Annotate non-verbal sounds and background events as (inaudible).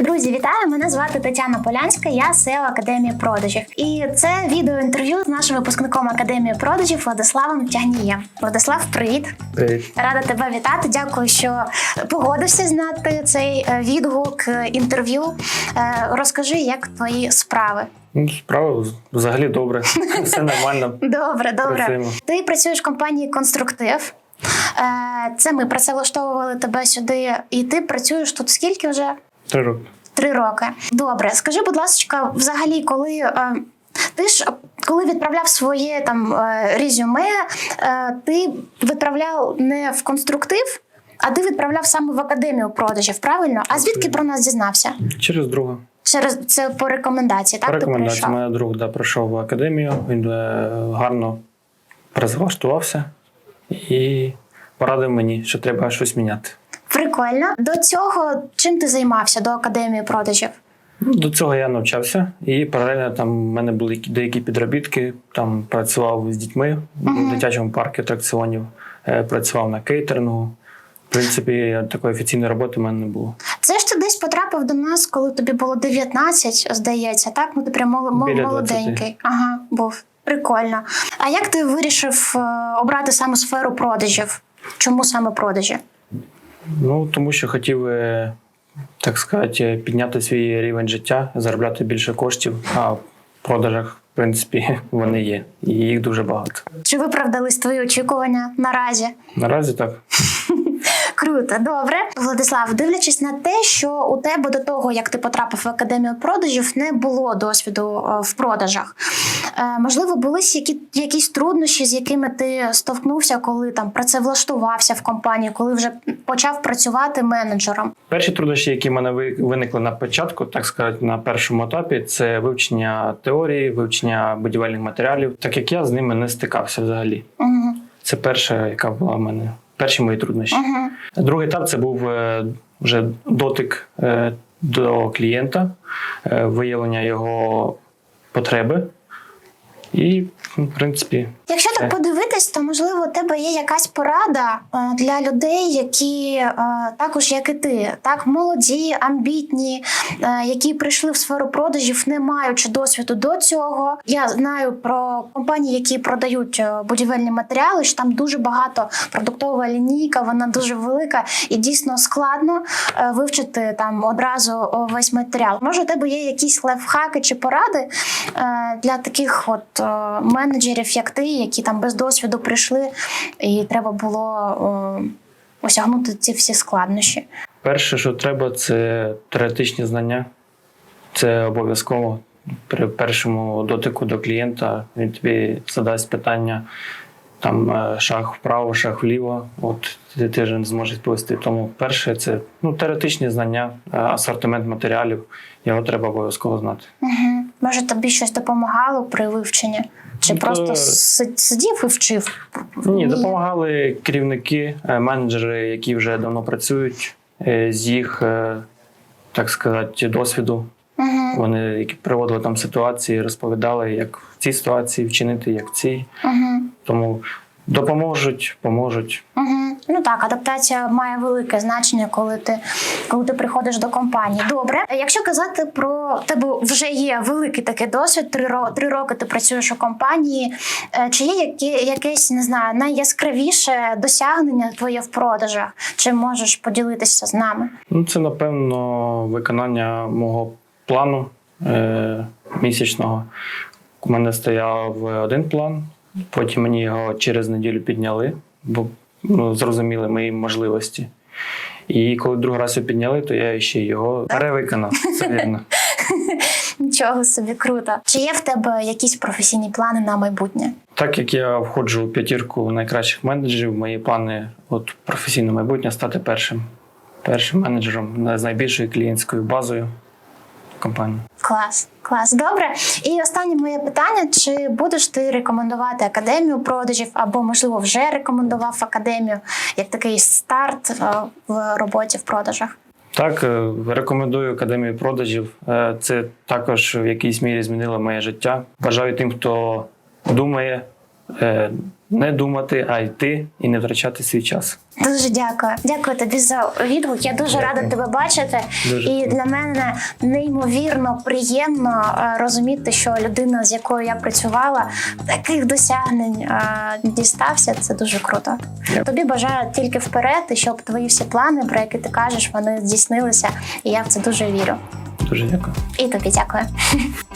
Друзі, вітаю! Мене звати Тетяна Полянська, я SEO Академії продажів. І це відеоінтерв'ю з нашим випускником Академії продажів Владиславом Тягнієм. Владислав, привіт! Привіт. Рада тебе вітати. Дякую, що погодився знати цей е, відгук е, інтерв'ю. Е, Розкажи, як твої справи. Ну, справа взагалі добре. (laughs) Все нормально. Добре, добре. Працюємо. Ти працюєш в компанії Конструктив. Це ми працевлаштовували тебе сюди, і ти працюєш тут скільки вже? Три роки. Три роки. Добре, скажи, будь ласка, взагалі, коли е, ти ж коли відправляв своє там е, резюме, е, ти відправляв не в конструктив, а ти відправляв саме в академію продажів, правильно? А звідки про нас дізнався? Через друга. Через це по рекомендації, так? По рекомендації мене друг да, прийшов в академію, він е, гарно працевлаштувався і порадив мені, що треба щось міняти. Прикольно. До цього чим ти займався до академії продажів? Ну, До цього я навчався, і паралельно там в мене були деякі підробітки. Там працював з дітьми в дитячому парку атракціонів, е, працював на кейтерингу. В принципі, такої офіційної роботи в мене не було. Це ж ти десь потрапив до нас, коли тобі було 19, здається, так? Ну ти прям мол- мол- Біля молоденький. Ага, був. Прикольно. А як ти вирішив е, обрати саме сферу продажів? Чому саме продажі? Ну, тому що хотів, е, так сказати, підняти свій рівень життя, заробляти більше коштів, а в продажах, в принципі, (laughs) вони є. І їх дуже багато. Чи виправдались твої очікування наразі? Наразі так. (laughs) Круто, добре. Владислав, дивлячись на те, що у тебе до того, як ти потрапив в академію продажів, не було досвіду е, в продажах. Е, Можливо, були які, якісь труднощі, з якими ти стовкнувся, коли там працевлаштувався в компанії, коли вже почав працювати менеджером. Перші труднощі, які в мене ви- виникли на початку, так сказати, на першому етапі, це вивчення теорії, вивчення будівельних матеріалів, так як я з ними не стикався взагалі. Угу. Це перша, яка була в мене. Перші мої труднощі. Угу. Другий етап це був е, вже дотик е, до клієнта, виявлення його потреби. І, в принципі, Якщо так подивитись, то можливо у тебе є якась порада е, для людей, які е, також як і ти, так молоді, амбітні, е, які прийшли в сферу продажів, не маючи досвіду до цього. Я знаю про компанії, які продають будівельні матеріали. що там дуже багато продуктова лінійка, вона дуже велика і дійсно складно вивчити там одразу весь матеріал. Може, у тебе є якісь лайфхаки чи поради для таких от е, менеджерів, як ти, які там без досвіду прийшли, і треба було осягнути ці всі складнощі. перше, що треба, це теоретичні знання. Це обов'язково. При першому дотику до клієнта він тобі задасть питання, там е, шаг вправо, шаг вліво. От ти, ти ж не зможеш відповісти. Тому перше це ну, теоретичні знання, е, асортимент матеріалів. Його треба обов'язково знати. Угу. Може, тобі щось допомагало при вивченні? Чи Ну, просто сидів і вчив? Ні, допомагали керівники, е, менеджери, які вже давно працюють, е, з їх, е, так сказати, досвіду. Угу. Вони приводили там ситуації, розповідали, як в цій ситуації вчинити, як в цій. Угу. Тому допоможуть, поможуть. Угу. Ну так, адаптація має велике значення, коли ти, коли ти приходиш до компанії. Добре, якщо казати про тебе вже є великий такий досвід, три, ро- три роки ти працюєш у компанії. е, Чи є які, якесь не знаю, найяскравіше досягнення твоє в продажах? Чи можеш поділитися з нами? Ну, це, напевно, виконання мого плану е, місячного. У мене стояв один план, потім мені його через неділю підняли, бо ну, зрозуміли мої можливості. І коли другий раз його підняли, то я ще його перевиконав. Це вірно. (laughs) Нічого собі круто. Чи є в тебе якісь професійні плани на майбутнє? Так як я входжу у п'ятірку найкращих менеджерів, мої плани от професійне майбутнє стати першим, першим менеджером з найбільшою клієнтською базою компанії. Клас, клас, добре. І останнє моє питання: чи будеш ти рекомендувати академію продажів, або можливо вже рекомендував академію як такий старт е, в роботі в продажах? Так, е, рекомендую академію продажів. Е, Це також в якійсь мірі змінило моє життя. Бажаю тим, хто думає не думати, а йти і не втрачати свій час. Дуже дякую. Дякую тобі за відгук. Я дуже Дякую. рада тебе бачити. Дуже і для мене неймовірно приємно е, розуміти, що людина, з якою я працювала, таких досягнень е, дістався. Це дуже круто. Дякую. Тобі бажаю тільки вперед, і щоб твої всі плани, про які ти кажеш, вони здійснилися. І я в це дуже вірю. Дуже дякую. І тобі дякую. (laughs)